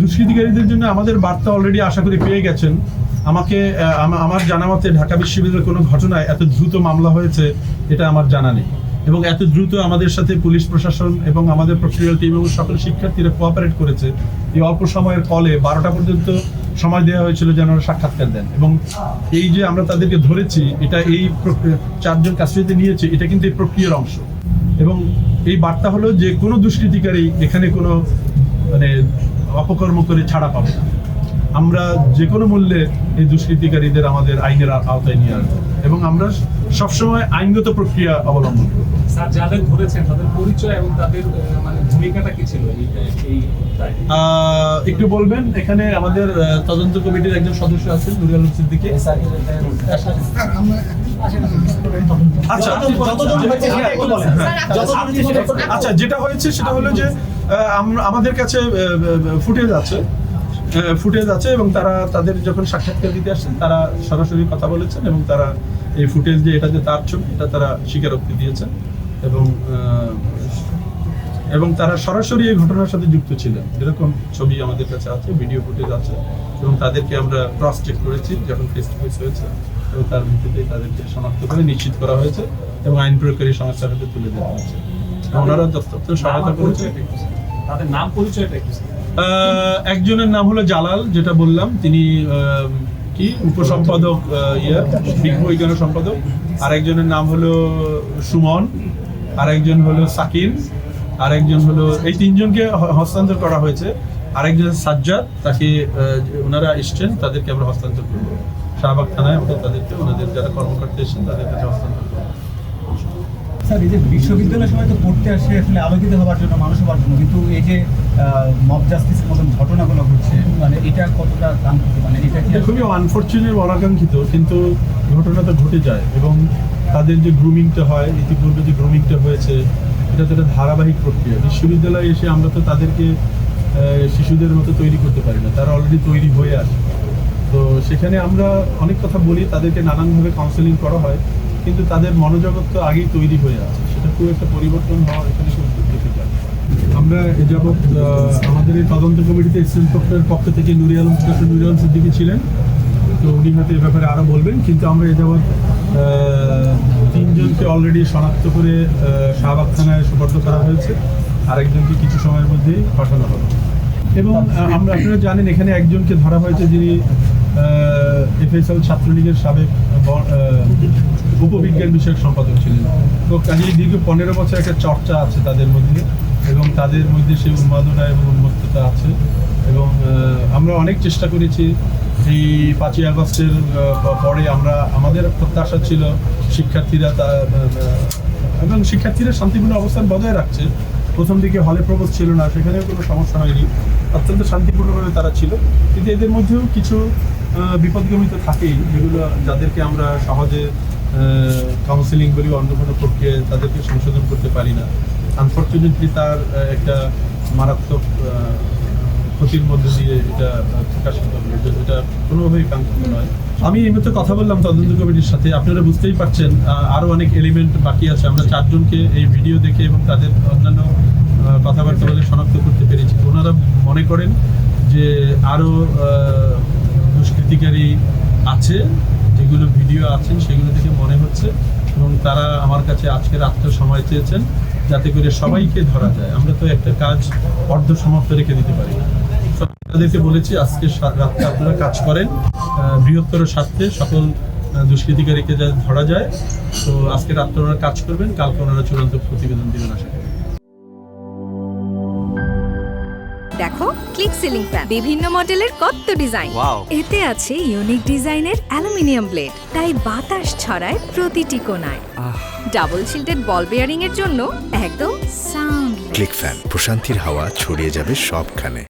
দুষ্কৃতিকারীদের জন্য আমাদের বার্তা অলরেডি আশা করি পেয়ে গেছেন। আমাকে আমার জানা মতে ঢাকা বিশ্ববিদ্যালয়ের কোনো ঘটনায় এত দ্রুত মামলা হয়েছে, এটা আমার জানা নেই। এবং এত দ্রুত আমাদের সাথে পুলিশ প্রশাসন এবং আমাদের প্রক্রিয়াল টিম এবং সকল শিক্ষার্থীরা কোঅপারেট করেছে, এই অল্প সময়ের কলে বারোটা পর্যন্ত সময় দেওয়া হয়েছিল যেন সাক্ষাৎকার দেন। এবং এই যে আমরা তাদেরকে ধরেছি, এটা এই চারজন কাস্টডিতে নিয়েছে, এটা কিন্তু এই প্রক্রিয়ার অংশ। এবং এই বার্তা হলো যে কোনো দুষ্কৃতিকারী এখানে কোনো মানে অপকর্ম করে ছাড়া পাবে না আমরা যে কোনো মূল্যে এই দুষ্কৃতিকারীদের আমাদের আইনের আওতায় নিয়ে আসব এবং আমরা সবসময় আইনগত প্রক্রিয়া অবলম্বন করব স্যার যাদের ধরেছেন তাদের পরিচয় এবং তাদের মানে ভূমিকাটা কি ছিল একটু বলবেন এখানে আমাদের তদন্ত কমিটির একজন সদস্য আছেন নুরি আলম সিদ্দিকী আচ্ছা হ্যাঁ। আচ্ছা যেটা হয়েছে সেটা হলো যে আহ, আমাদের কাছে ফুটেজ আছে ফুটেজ আছে এবং তারা তাদের যখন সাক্ষাৎকার দিতে আসছেন তারা সরাসরি কথা বলেছেন এবং তারা এই ফুটেজ যে এটা যে তার ছবি এটা তারা স্বীকারোক্তি দিয়েছেন। এবং এবং তারা সরাসরি এই ঘটনার সাথে যুক্ত ছিলেন। এরকম ছবি আমাদের কাছে আছে ভিডিও ফুটেজ আছে এবং তাদেরকে আমরা ক্রস চেক করেছি যখন ফেস টু ফেস হয়েছে এবং তার ভিত্তিতে তাদেরকে শনাক্ত করে নিশ্চিত করা হয়েছে এবং আইন প্রয়োগকারী সংস্থার হাতে তুলে দেওয়া হয়েছে। ওনারা যথাযথ সহায়তা করেছে। তাদের নাম পরিচয়টা একজনের নাম হলো জালাল যেটা বললাম। তিনি কি? উপসম্পাদক ইয়ে বিজ্ঞ সম্পাদক। আরেকজনের নাম হলো সুমন। আরেকজন হলো সাকিন আরেকজন হলো এই তিনজনকে হস্তান্তর করা হয়েছে। আরেকজন সাজ্জাদ তাকে ওনারা এসছেন তাদেরকে আমরা হস্তান্তর করব। শাহবাগ থানায় আমরা তাদেরকে ওনাদের যারা কর্মকর্তা এসেছেন তাদের কাছে হস্তান্তর করব। স্যার এই যে বিশ্ববিদ্যালয়ের সময় তো পড়তে আসে আসলে আলোকিত হওয়ার জন্য মানুষ হওয়ার জন্য কিন্তু এই যে মব জাস্টিসের মতন ঘটনাগুলো ঘটছে মানে এটা কতটা কাঙ্ক্ষিত? মানে এটা খুবই আনফর্চুনেট অনাকাঙ্ক্ষিত কিন্তু ঘটনাটা ঘটে যায় এবং তাদের যে গ্রুমিংটা হয়, ইতিপূর্বে যে গ্রুমিংটা হয়েছে, এটা তো একটা ধারাবাহিক প্রক্রিয়া। বিশ্ববিদ্যালয়ে এসে আমরা তো তাদেরকে শিশুদের মতো তৈরি করতে পারি না। তারা অলরেডি তৈরি হয়ে আসে। তো সেখানে আমরা অনেক কথা বলি, তাদেরকে নানানভাবে কাউন্সেলিং করা হয়, কিন্তু তাদের মনোজগৎ তো আগেই তৈরি হয়ে আছে। সেটা খুব একটা পরিবর্তন হওয়া এখানে খুব ডিফিকাল্ট আমরা এ যাবৎ আমাদের এই তদন্ত কমিটিতে এসিস্ট্যান্ট প্রক্টরের পক্ষ থেকে নুরি আলম ডক্টর নুরি আলম সিদ্দিকী ছিলেন। তো উনি হয়তো এ ব্যাপারে আরও বলবেন, কিন্তু আমরা এ যাবৎ তিনজনকে অলরেডি শনাক্ত করে শাহবাগ থানায় সুপর্দ করা হয়েছে। আরেকজনকে কিছু সময়ের মধ্যেই পাঠানো হবে। এবং আমরা, আপনারা জানেন, এখানে একজনকে ধরা হয়েছে যিনি এফএসএল ছাত্রলীগের সাবেক উপবিজ্ঞান বিষয়ক সম্পাদক ছিলেন। তো কাজেই দীর্ঘ পনেরো বছর একটা চর্চা আছে তাদের মধ্যে, এবং তাদের মধ্যে সেই উন্মাদনা এবং উন্মত্ততা আছে। এবং আমরা অনেক চেষ্টা করেছি এই পাঁচই আগস্টের পরে আমরা আমাদের প্রত্যাশা ছিল শিক্ষার্থীরা তা এবং শিক্ষার্থীরা শান্তিপূর্ণ অবস্থান বজায় রাখছে। প্রথম দিকে হলে প্রবোধ ছিল না সেখানেও কোনো সমস্যা হয়নি। অত্যন্ত শান্তিপূর্ণভাবে তারা ছিল। কিন্তু এদের মধ্যেও কিছু আহ, বিপদগামী তো থাকেই। যেগুলো যাদেরকে আমরা সহজে কাউন্সিলিং বা অন্য কোনো প্রক্রিয়ায় তাদেরকে সংশোধন করতে পারি না। আনফর্চুনেটলি তার একটা মারাত্মক ক্ষতির মধ্যে দিয়ে এটা আহ, প্রকাশিত হলো এটা কোনোভাবেই কাঙ্ক্ষিত নয়। আমি এই মধ্যে কথা বললাম তদন্ত কমিটির সাথে আপনারা বুঝতেই পারছেন আরও অনেক এলিমেন্ট বাকি আছে। আমরা চারজনকে এই ভিডিও দেখে এবং তাদের অন্যান্য কথাবার্তা বলে শনাক্ত করতে পেরেছি। ওনারা মনে করেন যে আরও দুষ্কৃতিকারী আছে যেগুলো ভিডিও আছেন সেগুলো থেকে মনে হচ্ছে এবং তারা আমার কাছে আজকে রাত্রে সময় চেয়েছেন যাতে করে সবাইকে ধরা যায়। আমরা তো একটা কাজ অর্ধ সমাপ্ত রেখে দিতে পারি না। তাদেরকে বলেছি আজকে রাত্রে আপনারা কাজ করেন বৃহত্তর স্বার্থে সকল দুষ্কৃতিকারীকে যা ধরা যায়। তো আজকে রাত্রে ওনারা কাজ করবেন কালকে ওনারা চূড়ান্ত প্রতিবেদন দিবেন আশা করি। দেখো ক্লিক সিলিং ফ্যান বিভিন্ন মডেলের কত ডিজাইন। এতে আছে ইউনিক ডিজাইনের অ্যালুমিনিয়াম ব্লেড তাই বাতাস ছড়ায় প্রতিটি কোণায়। ডাবল শিল্টেড বল বেয়ারিং এর জন্য একদম সাউন্ড ক্লিক ফ্যান প্রশান্তির হাওয়া ছড়িয়ে যাবে সবখানে।